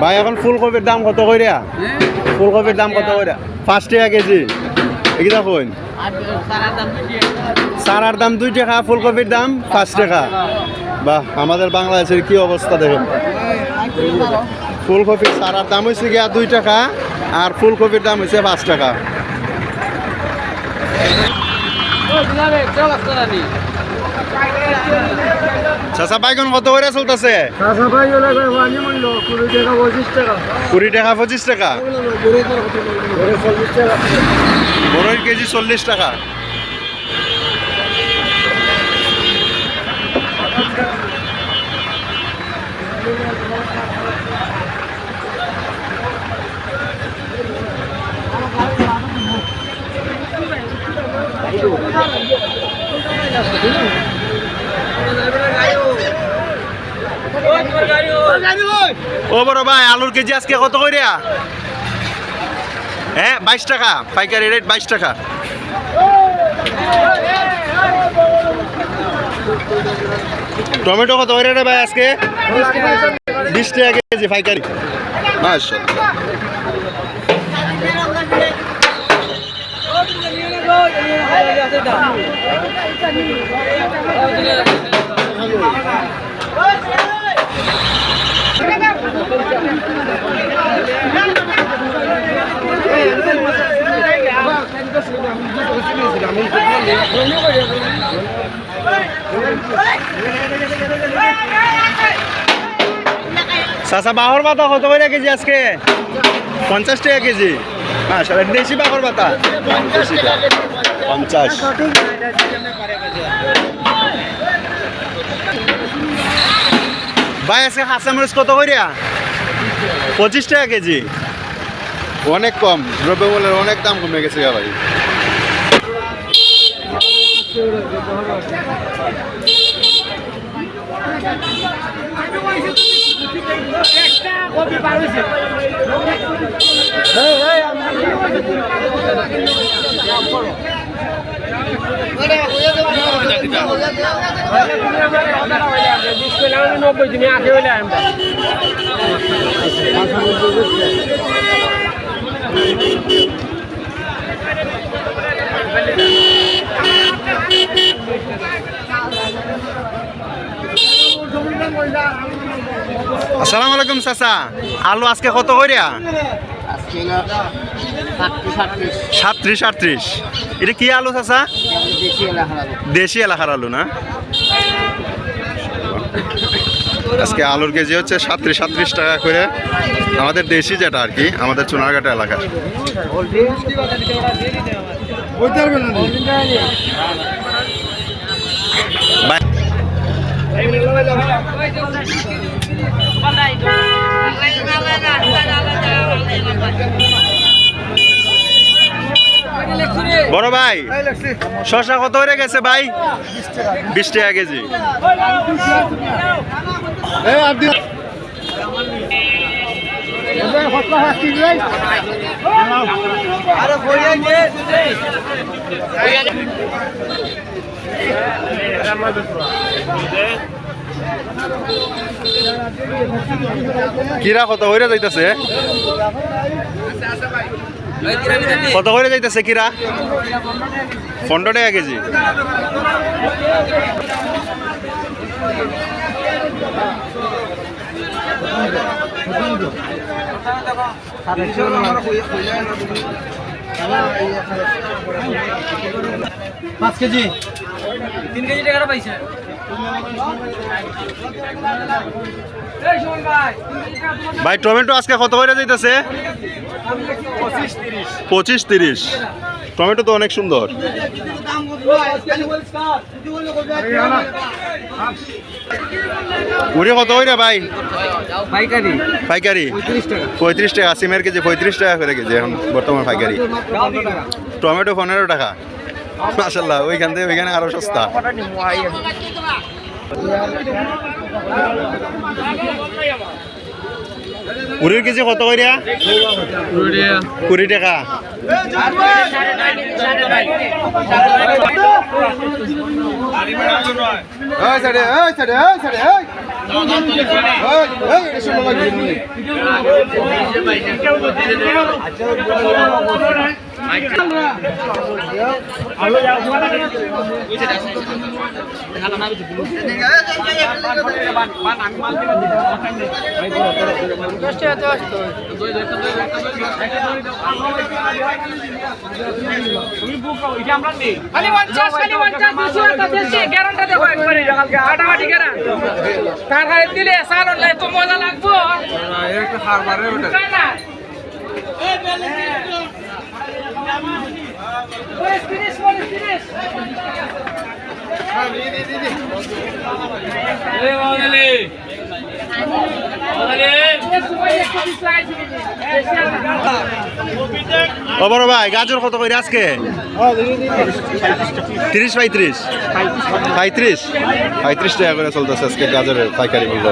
ভাই, এখন ফুলকপির দাম কত কইরা? ফুলকপির দাম কত কইরা? পাঁচ টাকা কেজি। এগুলা কইন সারার দাম দুই টাকা, ফুলকপির দাম পাঁচ টাকা। বাহ, আমাদের বাংলাদেশের কি অবস্থা দেখুন। ফুলকপির সারার দাম হয়েছে গিয়া দুই টাকা, আর ফুলকপির দাম হয়েছে পাঁচ টাকা। চাচা বাইগন কত করে চলতেছে? কুড়ি টাকা পঁচিশ টাকা। চল্লিশ কেজি চল্লিশ টাকা। ও বড় ভাই, আলুর কেজি আজকে কত কইরা? হ্যাঁ বাইশ টাকা। পাইকারি রেট বাইশ টাকা। টমেটো কত করে রে ভাই আজকে? বিশ টাকা কেজি পাইকারি। চাচা বাহর পাতা কত করে কেজি আজকে? পঞ্চাশ টাকা কেজি। হ্যাঁ সারা দেশি বাহর পাতা পঞ্চাশ। ভাই আজকে হাসামরিচ কত করিয়া পঁচিশ টাকা কেজি। অনেক কম দ্রব্যমূল্যের অনেক দাম কমে গেছে ভাই। আসসালামু আলাইকুম চাচা। আলু আজকে কত সাতটি সাতত্রিশ আটত্রিশ। এটা কি আলু চাচা? দেশি এলাকার আলু না? আজকে আলুর কেজি হচ্ছে সাতত্রিশ সাতত্রিশ টাকা করে। আমাদের দেশি যেটা আর কি, আমাদের চুনারঘাটা এলাকার। বাই বড় ভাই শশা কত হয়ে গেছে ভাই? বিশ টাকা কেজি। কিরা কত হইরে যাইতেছে? কত করে যাইতেছে কিরা? পনেরো টাকা কেজি। পাঁচ কেজি। তিন কেজি টাকাটা পাইছে। ভাই টমেটো আজকে কত করে যাইতেছে? পঁচিশ তিরিশ। টমেটো তো অনেক সুন্দর। উড়ে কত হইরে ভাই? পাইকারি। পাইকারি। পঁয়ত্রিশ টাকা। পঁয়ত্রিশ টাকা সিমের কেজি পঁয়ত্রিশ টাকা করে কেজি এখন বর্তমান পাইকারি। টমেটো পনেরো টাকা। মাসাল্লাহ ওইখান থেকে ওইখানে আরও সস্তা। কুড়ির কেজি কত করিয়া কুড়ি টাকা ওই একটা তার হারে দিলে সালন লাই তো মজা লাগবো। পঁয়ত্রিশ। একশো পঁয়ত্রিশ বড় ভাই, গাজর কত করে আজকে? তিরিশ পঁয়ত্রিশ? পঁয়ত্রিশ? পঁয়ত্রিশ টাকা করে চলতেছে আজকে গাজরের পাইকারি মূল্য।